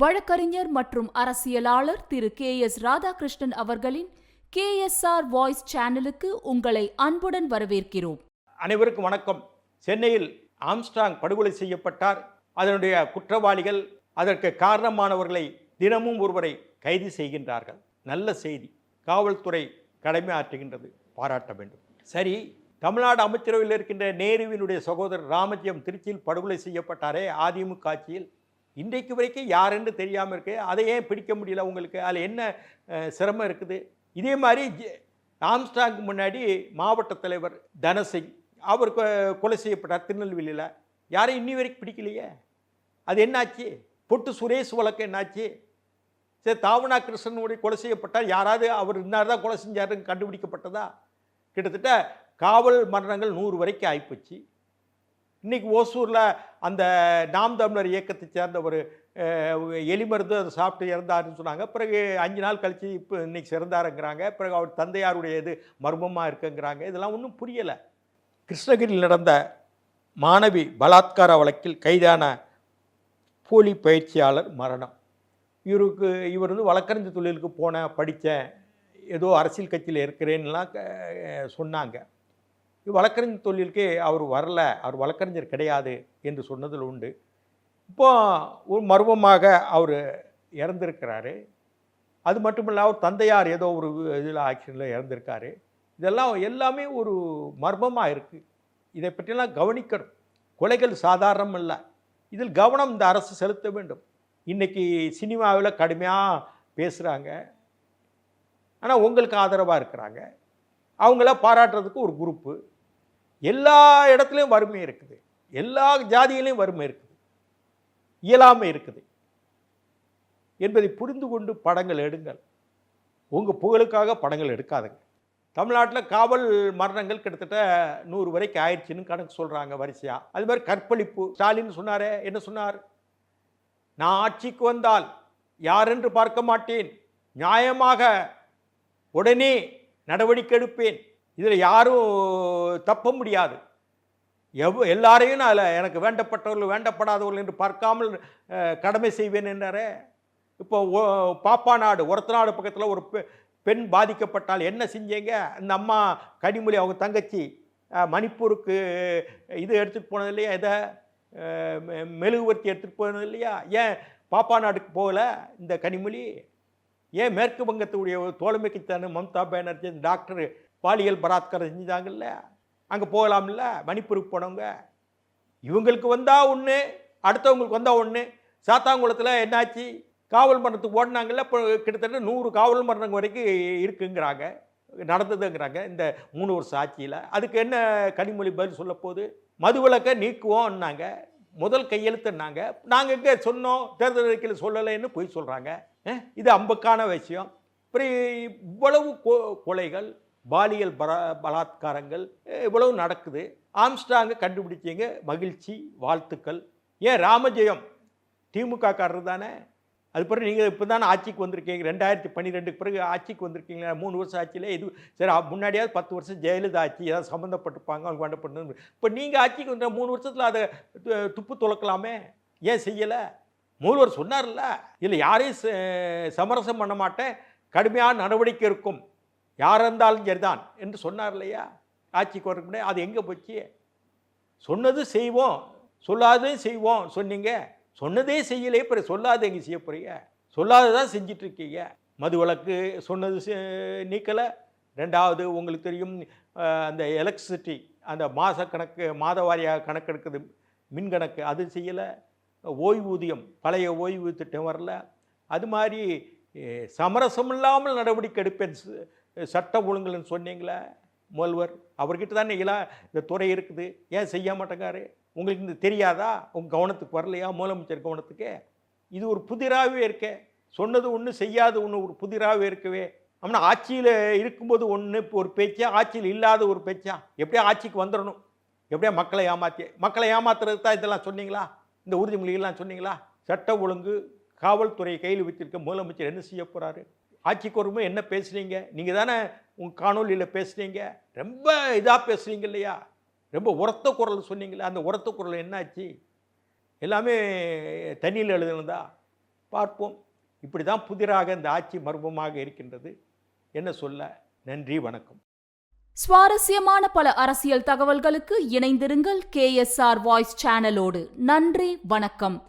வழக்கறிஞர் மற்றும் அரசியலாளர் திரு கே எஸ் ராதாகிருஷ்ணன் அவர்களின் கே எஸ் ஆர் வாய்ஸ் சேனலுக்கு உங்களை அன்புடன் வரவேற்கிறோம். அனைவருக்கும் வணக்கம். சென்னையில் ஆம்ஸ்டாங் படுகொலை செய்யப்பட்டார். அதனுடைய குற்றவாளிகள் அதற்கு காரணமானவர்களை தினமும் ஒருவரை கைது செய்கின்றார்கள். நல்ல செய்தி. காவல்துறை கடமை ஆற்றுகின்றது. பாராட்ட வேண்டும். சரி தமிழ்நாடு அமைச்சரவையில் இருக்கின்ற நேருவினுடைய சகோதரர் ராமஜியம் திருச்சியில் படுகொலை செய்யப்பட்டாரே அதிமுக ஆட்சியில். இன்றைக்கு வரைக்கும் யாருன்னு தெரியாமல் இருக்கு. அதை ஏன் பிடிக்க முடியல உங்களுக்கு? அதில் என்ன சிரமம் இருக்குது? இதே மாதிரி ஜெ- ஆம்ஸ்டாங்க்கு முன்னாடி மாவட்ட தலைவர் தனசிங் அவர் கொ- கொலை செய்யப்பட்டார் திருநெல்வேலியில். யாரையும் இன்னி வரைக்கும் பிடிக்கலையே? அது என்னாச்சு? பொட்டு சுரேஷ் வழக்கு என்னாச்சு? சரி தாவணா கிருஷ்ணனுடைய கொலை செய்யப்பட்டால் யாராவது அவர் இன்னார் தான் கொலை செஞ்சாருன்னு கண்டுபிடிக்கப்பட்டதா? கிட்டத்தட்ட காவல் மரணங்கள் நூறு வரைக்கும் ஆகிப்போச்சு இன்றைக்கி ஓசூரில் அந்த நாம் தமிழர் இயக்கத்தை சேர்ந்த ஒரு எலிமருந்து அதை சாப்பிட்டு இறந்தாருன்னு சொன்னாங்க. பிறகு அஞ்சு நாள் கழித்து இப்போ இன்னைக்கு சிறந்தாருங்கிறாங்க. பிறகு அவர் தந்தையாருடைய இது மர்மமாக இருக்குங்கிறாங்க. இதெல்லாம் ஒன்றும் புரியலை. கிருஷ்ணகிரியில் நடந்த மாணவி பலாத்கார வழக்கில் கைதான போலி பயிற்சியாளர் மரணம். இவருக்கு இவர் வந்து வழக்கறிஞர் தொழிலுக்கு போனேன் படித்தேன் ஏதோ அரசியல் கட்சியில் இருக்கிறேன்னுலாம் க- சொன்னாங்க. வழக்கறிஞர் தொழிலுக்கு அவர் வரல அவர் வழக்கறிஞர் கிடையாது என்று சொன்னதில் உண்டு. இப்போ ஒரு மர்மமாக அவர் இறந்திருக்கிறாரு. அது மட்டும் இல்லை அவர் தந்தையார் ஏதோ ஒரு இதில் ஆக்ஷனில் இறந்திருக்காரு. இதெல்லாம் எல்லாமே ஒரு மர்மமாக இருக்குது. இதை பற்றியெல்லாம் கவனிக்கணும். கொலைகள் சாதாரணம் இல்லை இதில் கவனம் இந்த அரசு செலுத்த வேண்டும். இன்றைக்கி சினிமாவில் கடுமையாக பேசுகிறாங்க. ஆனால் உங்களுக்கு ஆதரவாக இருக்கிறாங்க. அவங்கள பாராட்டுறதுக்கு ஒரு குரூப்பு. எல்லா இடத்துலையும் வறுமை இருக்குது. எல்லா ஜாதியிலையும் வறுமை இருக்குது. இயலாமை இருக்குது. என்பதை புரிந்து கொண்டு படங்கள் எடுங்கள். உங்கள் புகழுக்காக படங்கள் எடுக்காதுங்க. தமிழ்நாட்டில் காவல் மரணங்கள் கிட்டத்தட்ட நூறு வரைக்கும் ஆயிடுச்சுன்னு கணக்கு சொல்கிறாங்க வரிசையாக அது மாதிரி கற்பழிப்பு ஸ்டாலின் சொன்னாரே என்ன சொன்னார்? நான் ஆட்சிக்கு வந்தால் யாரென்று பார்க்க மாட்டேன். நியாயமாக உடனே நடவடிக்கை எடுப்பேன். இதில் யாரும் தப்ப முடியாது. எவ் எல்லாரையும் நான் அதில் எனக்கு வேண்டப்பட்டவர்கள் வேண்டப்படாதவர்கள் என்று பார்க்காமல் கடமை செய்வேன் என்றாரே. இப்போ பாப்பா நாடு ஒருத்த நாடு பக்கத்தில் ஒரு பெ- பெண் பாதிக்கப்பட்டால் என்ன செஞ்சீங்க? அந்த அம்மா கனிமொழி அவங்க தங்கச்சி மணிப்பூருக்கு இது எடுத்துகிட்டு போனது இல்லையா? இதை மெ- மெழுகுவர்த்தி எடுத்துகிட்டு போனது இல்லையா? ஏன் பாப்பா நாடுக்கு போகல இந்த கனிமொழி? ஏன் மேற்கு வங்கத்துடைய ஒரு தோழமைக்குத்தான மம்தா பானர்ஜி டாக்டர் பாலியல் பலாத்காரம் செஞ்சாங்கல்ல அங்கே போகலாம்ல மணிப்பூருக்கு போனவங்க. இவங்களுக்கு வந்தால் ஒன்று அடுத்தவங்களுக்கு வந்தால் ஒன்று சாத்தாங்குளத்தில் என்னாச்சு? காவல் மரணத்துக்கு ஓடினாங்கல்ல இப்போ கிட்டத்தட்ட நூறு காவல் மரணம் வரைக்கும் இருக்குங்கிறாங்க நடந்ததுங்கிறாங்க இந்த மூணு வருஷம் ஆட்சியில். அதுக்கு என்ன கனிமொழி பதில் சொல்ல போகுது மதுவிலக்கை நீக்குவோம்னாங்க முதல் கையெழுத்துனாங்க நாங்கள் இங்கே சொன்னோம் தேர்தல் அறிக்கையில் சொல்லலைன்னு போய் சொல்கிறாங்க இது அம்பக்கான விஷயம். அப்புறம் இவ்வளவு கொ- கொலைகள் பாலியல் பர பலாத்காரங்கள் இவ்வளவு நடக்குது. ஆம்ஸ்டாங்க கண்டுபிடிச்சீங்க. மகிழ்ச்சி வாழ்த்துக்கள். ஏன் ராமஜெயம்? திமுக காரர் தானே. அது பிறகு நீங்கள் இப்போ தானே ஆட்சிக்கு வந்திருக்கீங்க. ரெண்டாயிரத்தி பன்னிரெண்டுக்கு பிறகு ஆட்சிக்கு வந்திருக்கீங்களா? மூணு வருஷம் ஆட்சியில் இது சரி முன்னாடியாவது பத்து வருஷம் ஜெயலலிதா ஆட்சி ஏதாவது சம்மந்தப்பட்டிருப்பாங்க அவங்க வேண்டப்பட்டு இப்போ நீங்கள் ஆட்சிக்கு வந்த மூணு வருஷத்தில் அதை து- துப்பு துளக்கலாமே ஏன் செய்யலை? மூலவர் சொன்னார்ல இதில் யாரையும் ச- சமரசம் பண்ண மாட்டேன். கடுமையான நடவடிக்கை இருக்கும். யார் இருந்தாலும் சரிதான் என்று சொன்னார் இல்லையா? ஆட்சிக்கு வரக்கு முன்னாடி அது எங்கே போச்சு? சொன்னது செய்வோம். சொல்லாததையும் செய்வோம் சொன்னீங்க. சொன்னதே செய்யலையே பிறகு சொல்லாத எங்கே செய்ய போறீங்க? சொல்லாததான் செஞ்சிட்ருக்கீங்க. மது வழக்கு சொன்னது செ- நீக்கலை. ரெண்டாவது உங்களுக்கு தெரியும் அந்த எலக்ட்ரிசிட்டி அந்த மாத கணக்கு மாத வாரியாக கணக்கெடுக்குது மின் கணக்கு அது செய்யலை. ஓய்வூதியம் பழைய ஓய்வு திட்டம் வரல. அது மாதிரி சமரசம் இல்லாமல் நடவடிக்கை எடுப்பேன் சட்ட சட்டம் ஒழுங்குன்னு சொன்னீங்களே முதல்வர். அவர்கிட்ட தானே இலா இந்த துறை இருக்குது. ஏன் செய்ய மாட்டேங்காரு? உங்களுக்கு இந்த தெரியாதா? உங்கள் கவனத்துக்கு வரலையா? முதலமைச்சர் கவனத்துக்கு? இது ஒரு புதிராகவே இருக்கே. சொன்னது ஒன்று செய்யாது ஒன்று ஒரு புதிராகவே இருக்கவே. ஆனால் ஆட்சியில் இருக்கும்போது ஒன்று ஒரு பேச்சா? ஆட்சியில் இல்லாத ஒரு பேச்சா? எப்படியா ஆட்சிக்கு வந்துடணும் எப்படியா மக்களை ஏமாத்தி மக்களை ஏமாத்துறது தான் இதெல்லாம் சொன்னீங்களா? இந்த உறுதிமொழிகள்லாம் சொன்னீங்களா? சட்ட ஒழுங்கு காவல்துறை கையில் வச்சிருக்க முதலமைச்சர் என்ன செய்ய போகிறாரு ஆட்சிக்கு வரும்போது என்ன பேசுனீங்க? நீங்கள் தானே உங்கள் காணொலியில் பேசுனீங்க. ரொம்ப இதாக பேசுனீங்க இல்லையா? ரொம்ப உரத்த குரல் சொன்னீங்களே அந்த உரத்த குரல் என்னாச்சு? எல்லாமே தண்ணியில் எழுதுனதா? பார்ப்போம். இப்படி தான் புதிராக இந்த ஆட்சி மர்மமாக இருக்கின்றது. என்ன சொல்ல? நன்றி வணக்கம். சுவாரஸ்யமான பல அரசியல் தகவல்களுக்கு இணைந்திருங்கள் கேஎஸ்ஆர் வாய்ஸ் சேனலோடு. நன்றி வணக்கம்.